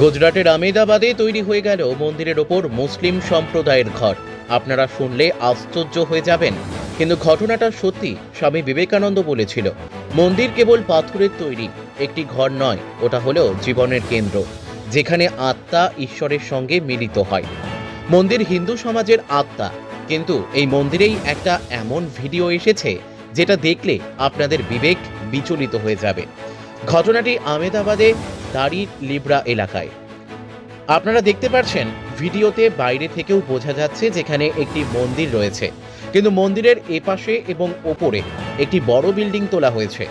গুজরাটের আমেদাবাদে তৈরি হয়ে গেল মন্দিরের ওপর মুসলিম সম্প্রদায়ের ঘর। আপনারা শুনলে আশ্চর্য হয়ে যাবেন। কিন্তু ঘটনাটা সত্যি, স্বামী বিবেকানন্দ বলেছিল, মন্দির কেবল পাথরের তৈরি, একটি ঘর নয়, ওটা হলো জীবনের কেন্দ্র, যেখানে আত্মা ঈশ্বরের সঙ্গে মিলিত হয়। মন্দির হিন্দু সমাজের আত্মা, কিন্তু এই মন্দিরেই একটা এমন ভিডিও এসেছে, যেটা দেখলে আপনাদের বিবেক বিচলিত হয়ে যাবে। ঘটনাটি আমেদাবাদে দাড়ি লিব্রা এলাকায়। আপনারা দেখতে পাচ্ছেন ভিডিওতে বাইরে থেকেও বোঝা যাচ্ছে যেখানে একটি মন্দির রয়েছে। কিন্তু মন্দিরের এপাশে এবং ওপরে একটি বড় বিল্ডিং তোলা হয়েছে।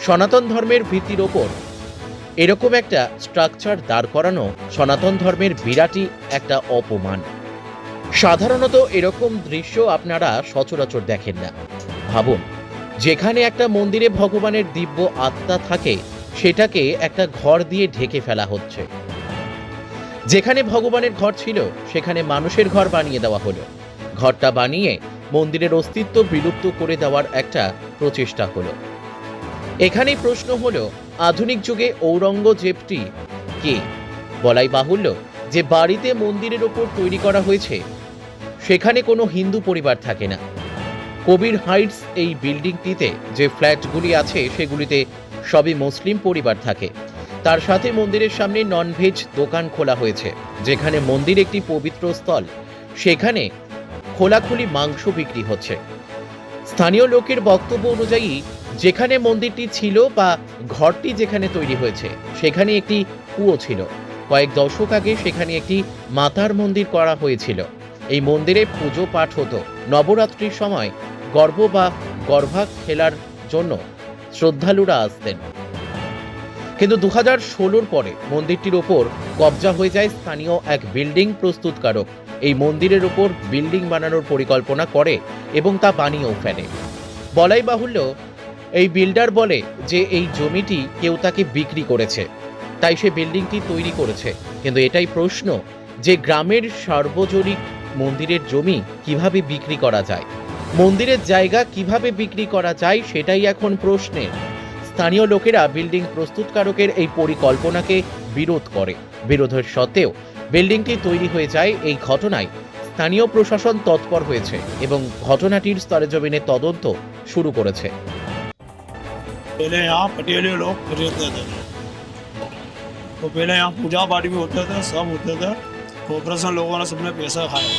সনাতন ধর্মের ভিত্তির ওপর এরকম একটা স্ট্রাকচার দাঁড় করানো সনাতন ধর্মের বিরাটই একটা অপমান। সাধারণত এরকম দৃশ্য আপনারা সচরাচর দেখেন না। ভাবুন, যেখানে একটা মন্দিরে ভগবানের দিব্য আত্মা থাকে সেটাকে একটা ঘর দিয়ে ঢেকে ফেলা হচ্ছে। যেখানে ভগবানের ঘর ছিল, সেখানে মানুষের ঘর বানিয়ে দেওয়া হলো। ঘরটা বানিয়ে মন্দিরের অস্তিত্ব বিলুপ্ত করে দেওয়ার একটা প্রচেষ্টা হলো। এখানেই প্রশ্ন হলো, আধুনিক যুগে ঔরঙ্গজেবটি কে? বলাই বাহুল্য যে বাড়িতে মন্দিরের ওপর তৈরি করা হয়েছে, সেখানে কোনো হিন্দু পরিবার থাকে না। কবির হাইটস এই বিল্ডিংটিতে যে ফ্ল্যাটগুলি আছে, সেগুলিতে সবই মুসলিম পরিবার থাকে। তার সাথে মন্দিরের সামনে ননভেজ দোকান খোলা হয়েছে, যেখানে মন্দির একটি পবিত্র স্থল। সেখানে খোলাখুলি মাংস বিক্রি হচ্ছে। স্থানীয় লোকের বক্তব্য অনুযায়ী, যেখানে মন্দিরটি ছিল বা ঘরটি যেখানে তৈরি হয়েছে, সেখানে একটি কুয়ো ছিল। কয়েক দশক আগে সেখানে একটি মাতার মন্দির করা হয়েছিল। এই মন্দিরে পুজো পাঠ হতো। নবরাত্রির সময় গর্ভ বা গর্ভা খেলার জন্য শ্রদ্ধালুরা আসতেন। কিন্তু দু হাজার ষোলোর পরে মন্দিরটির ওপর কবজা হয়ে যায় স্থানীয় এক বিল্ডিং প্রস্তুতকারক। এই মন্দিরের ওপর বিল্ডিং বানানোর পরিকল্পনা করে এবং তা বানিয়েও ফেলে। বলাই বাহুল্য, এই বিল্ডার বলে যে এই জমিটি কেউ তাকে বিক্রি করেছে। তাই সে বিল্ডিংটি তৈরি করেছে। কিন্তু এটাই প্রশ্ন যে গ্রামের সার্বজনিক মন্দিরের জমি কীভাবে বিক্রি করা যায়। মন্দিরের জায়গা কিভাবে বিক্রি করা যায় সেটাই এখন প্রশ্নের স্থানীয় লোকেরা বিল্ডিং প্রস্তুতকারকের এই পরিকল্পনাকে বিরোধ করে বিরোধের সত্ত্বেও বিল্ডিংটি তৈরি হয়ে যায় এই ঘটনায় স্থানীয় প্রশাসন তৎপর হয়েছে এবং ঘটনাটির স্তরে জমিনে তদন্ত শুরু করেছে पहले यहाँ पटेले लोग रहते थे तो पहले यहाँ पूजा पाठ भी होता था सब होता था कॉपरेशन लोगों ने सबने पैसा खाया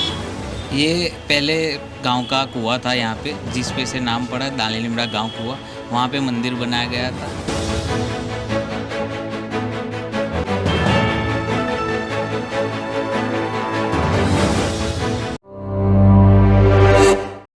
ये पहले गाँव का कुआ था यहाँ पे जिस पे से नाम पड़ा दाली निमड़ा गाँव कुआ। वहाँ पे मंदिर बनाया गया था।